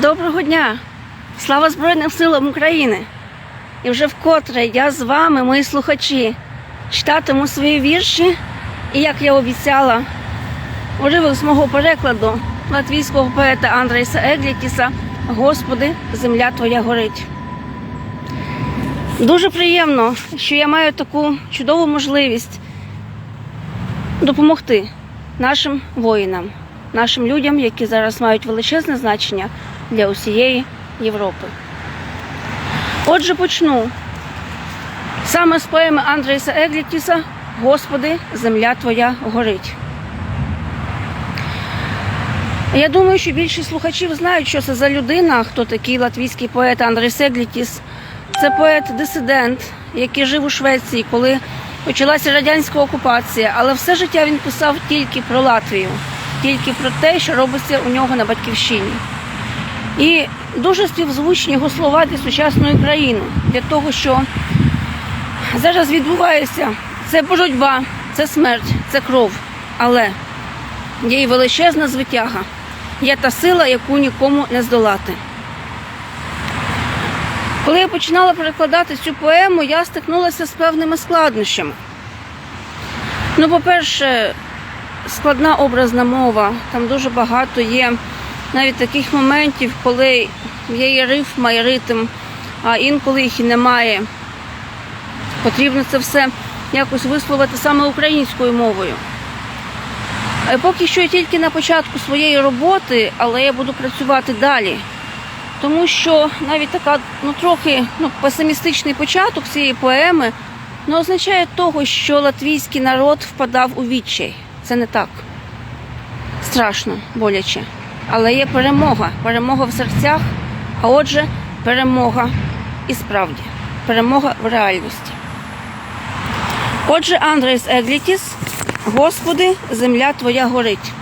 Доброго дня! Слава Збройним силам України! І вже вкотре я з вами, мої слухачі, читатиму свої вірші, і як я обіцяла, уривок з мого перекладу латвійського поета Андрейса Еглітіса Господи, земля Твоя горить. Дуже приємно, що я маю таку чудову можливість допомогти нашим воїнам, нашим людям, які зараз мають величезне значення для усієї Європи. Отже, почну саме з поеми Андрейса Еглітіса Господи, земля Твоя горить. Я думаю, що більшість слухачів знають, що це за людина, хто такий латвійський поет Андрей Еглітіс. Це поет-дисидент, який жив у Швеції, коли почалася радянська окупація, але все життя він писав тільки про Латвію, тільки про те, що робиться у нього на батьківщині. І дуже співзвучні його слова для сучасної країни, для того, що зараз відбувається це боротьба, це смерть, це кров. Але є і величезна звитяга, є та сила, яку нікому не здолати. Коли я починала перекладати цю поему, я стикнулася з певними складнощами. Ну, по-перше, складна образна мова, там дуже багато є навіть таких моментів, коли є і рифма, і ритм, а інколи їх і немає. Потрібно це все якось висловити саме українською мовою. Е, Поки що я тільки на початку своєї роботи, але я буду працювати далі. Тому що навіть така ну трохи ну, песимістичний початок цієї поеми не означає того, що латвійський народ впадав у відчай. Це не так. Страшно, боляче. Але є перемога. Перемога в серцях, а отже, перемога і справді, перемога в реальності. Отже, Андрейс Еглітіс, Господи, земля Твоя горить.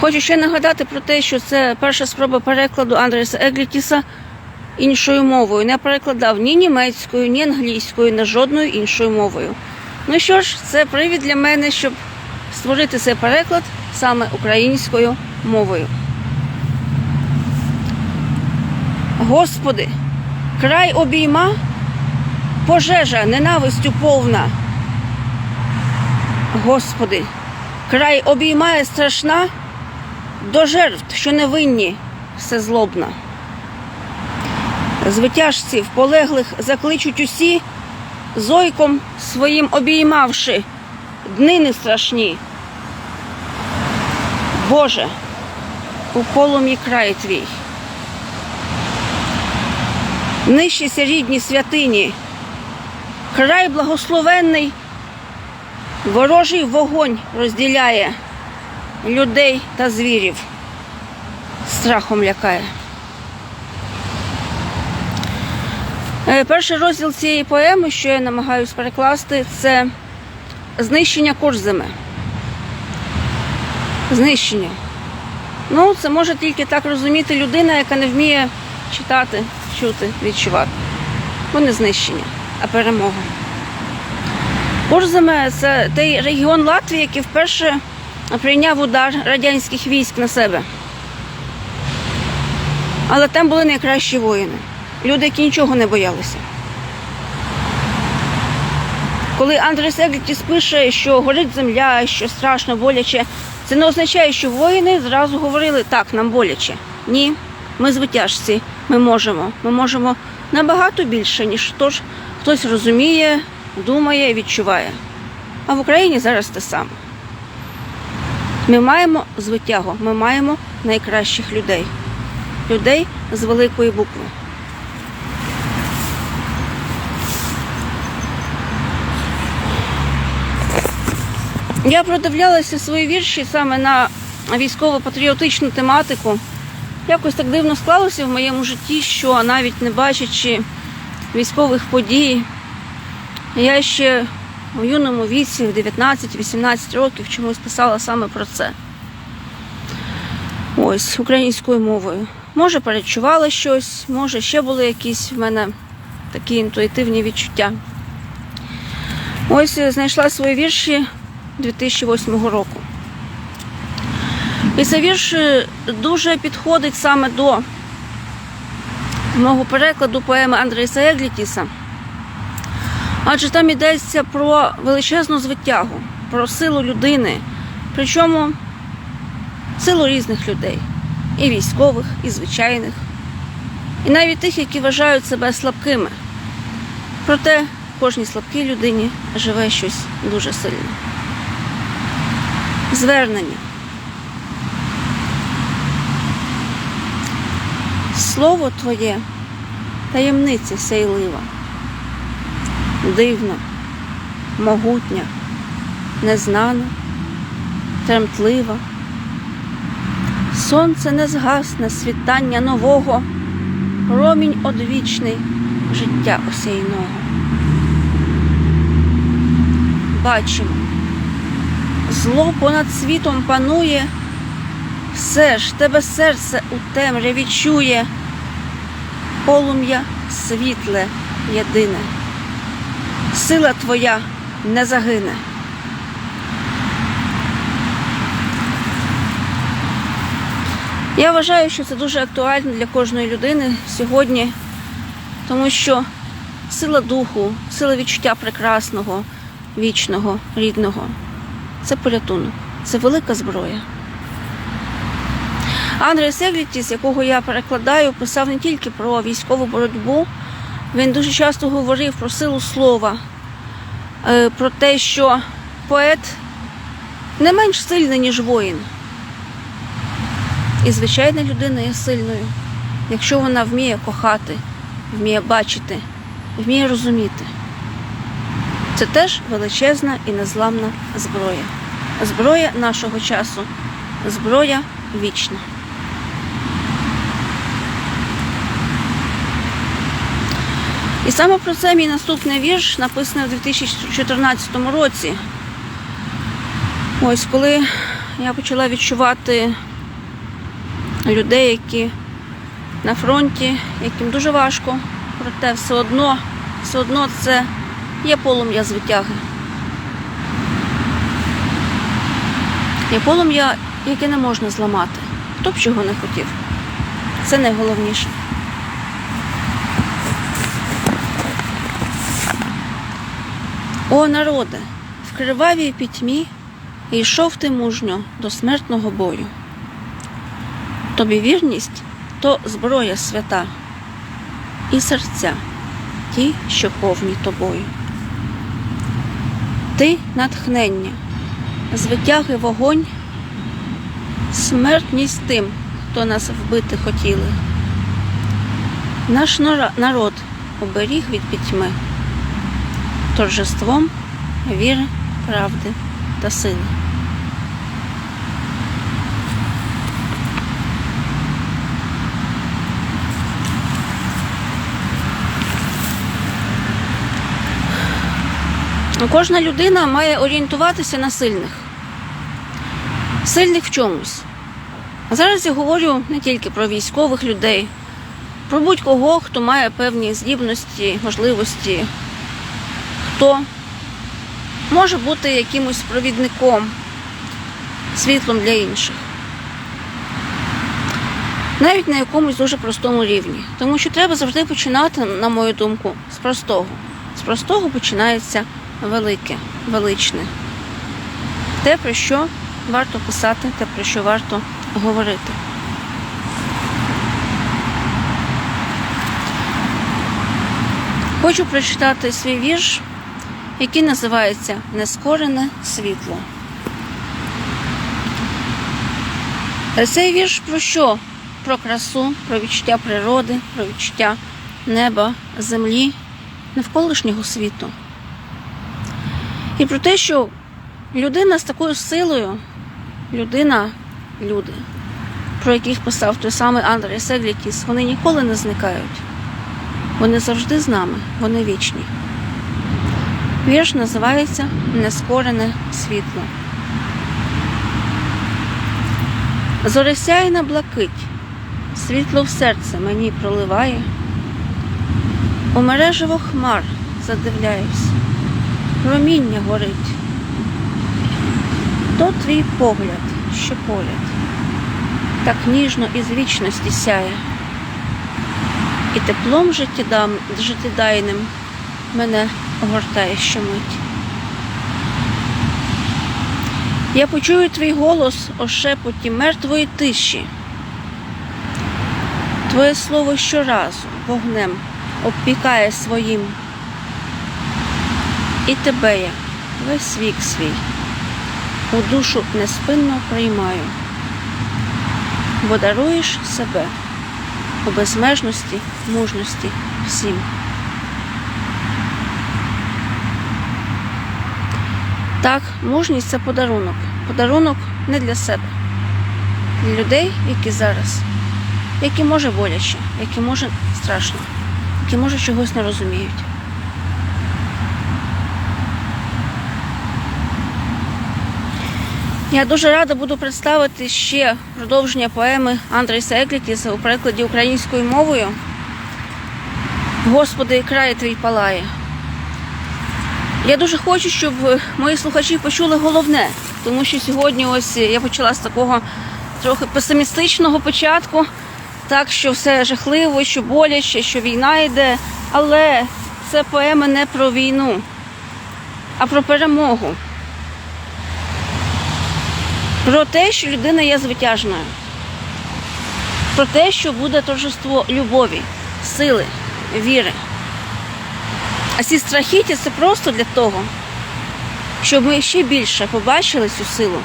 Хочу ще нагадати про те, що це перша спроба перекладу Андреса Еглітіса іншою мовою. Не перекладав ні німецькою, ні англійською, ні жодною іншою мовою. Ну що ж, це привід для мене, щоб створити цей переклад саме українською мовою. Господи, край обійма, пожежа ненавистю повна. Господи, край обіймає страшна до жертв, що невинні, всезлобна. Звитяжців полеглих закличуть усі, зойком своїм обіймавши, днини страшні. Боже, у полум'ї край твій. Нищися рідні святині, край благословенний, ворожий вогонь розділяє людей та звірів. Страхом лякає. Е, Перший розділ цієї поеми, що я намагаюся перекласти, це знищення Курзими. Знищення. Ну, це може тільки так розуміти людина, яка не вміє читати, чути, відчувати. Бо не знищення, а перемога. Курзиме це той регіон Латвії, який вперше прийняв удар радянських військ на себе. Але там були найкращі воїни. Люди, які нічого не боялися. Коли Андрей Сеглітіс пише, що горить земля, що страшно, боляче, це не означає, що воїни зразу говорили, так, нам боляче. Ні, ми звитяжці, ми можемо. Ми можемо набагато більше, ніж тож хтось розуміє, думає, відчуває. А в Україні зараз те саме. Ми маємо звитягу, ми маємо найкращих людей. Людей з великої букви. Я продивлялася свої вірші саме на військово-патріотичну тематику. Якось так дивно склалося в моєму житті, що навіть не бачачи військових подій, я ще у юному віці, в 19-18 років, чомусь писала саме про це. Ось, українською мовою. Може, перечувала щось, може, ще були якісь в мене такі інтуїтивні відчуття. Ось знайшла свої вірші 2008 року. І цей вірш е, дуже підходить саме до мого перекладу поеми Андреса Еглітіса. Адже там йдеться про величезну звитягу, про силу людини, причому силу різних людей, і військових, і звичайних, і навіть тих, які вважають себе слабкими. Проте кожній слабкій людині живе щось дуже сильне. Звернення. Слово Твоє таємниця сяйлива, дивна, могутня, незнана, тремтлива. Сонце не згасне світання нового, промінь одвічний життя осяйного. Бачимо, зло понад світом панує, все ж тебе серце у темряві чує, полум'я світле єдине, сила твоя не загине. Я вважаю, що це дуже актуально для кожної людини сьогодні, тому що сила духу, сила відчуття прекрасного, вічного, рідного це порятунок, це велика зброя. Андрей Сеглітіс, якого я перекладаю, писав не тільки про військову боротьбу, він дуже часто говорив про силу слова, е, про те, що поет не менш сильний, ніж воїн. І звичайна людина є сильною, якщо вона вміє кохати, вміє бачити, вміє розуміти. Це теж величезна і незламна зброя. Зброя нашого часу, зброя вічна. І саме про це мій наступний вірш написаний у 2014 році. Ось коли я почала відчувати людей, які на фронті, яким дуже важко, проте все одно, все одно це є полум'я звитяги. Є полум'я, яке не можна зламати. Хто б чого не хотів. Це найголовніше. О, народе, в кривавій пітьмі йшов ти мужньо до смертного бою. Тобі вірність то зброя свята, і серця ті, що повні тобою. Ти натхнення, звитяги вогонь, смертність тим, хто нас вбити хотіли. Наш народ оберіг від пітьми торжеством віри, правди та сили. Кожна людина має орієнтуватися на сильних. Сильних в чомусь. А зараз я говорю не тільки про військових людей, про будь-кого, хто має певні здібності, можливості, хто може бути якимось провідником, світлом для інших. Навіть на якомусь дуже простому рівні. Тому що треба завжди починати, на мою думку, з простого. З простого починається велике, величне. Те, про що варто писати, те, про що варто говорити. Хочу прочитати свій вірш, який називається Нескорене світло. Цей вірш про що? Про красу, про відчуття природи, про відчуття неба, землі, навколишнього світу. І про те, що людина з такою силою, людина, люди, про яких писав той самий Андрей Сеглітіс, вони ніколи не зникають. Вони завжди з нами, вони вічні. Вірш називається Нескорене світло. Зоресяйна блакить, світло в серце мені проливає. У мережево хмар задивляюсь, проміння горить. То твій погляд, що поряд, так ніжно із вічності сяє, і теплом життєдам, життєдайним мене огортає щомить. Я почую твій голос о шепоті мертвої тиші. Твоє слово щоразу вогнем обпікає своїм. І тебе я весь вік свій у душу неспинно приймаю, бо даруєш себе у безмежності, мужності всім. Так, мужність це подарунок. Подарунок не для себе, для людей, які зараз, які може боляче, які може страшно, які може чогось не розуміють. Я дуже рада буду представити ще продовження поеми Андрейса Еклітіса у перекладі українською мовою. Господи, край твій палає. Я дуже хочу, щоб мої слухачі почули головне, тому що сьогодні ось я почала з такого трохи песимістичного початку, так що все жахливо, що боляче, що війна йде. Але це поема не про війну, а про перемогу. Про те, що людина є звитяжною. Про те, що буде торжество любові, сили, віри. А ці страхіття це просто для того, щоб ми ще більше побачили цю силу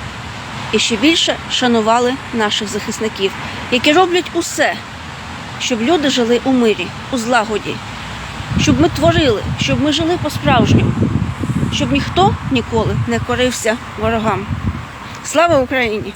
і ще більше шанували наших захисників, які роблять усе, щоб люди жили у мирі, у злагоді, щоб ми творили, щоб ми жили по-справжньому, щоб ніхто ніколи не корився ворогам. Слава Україні!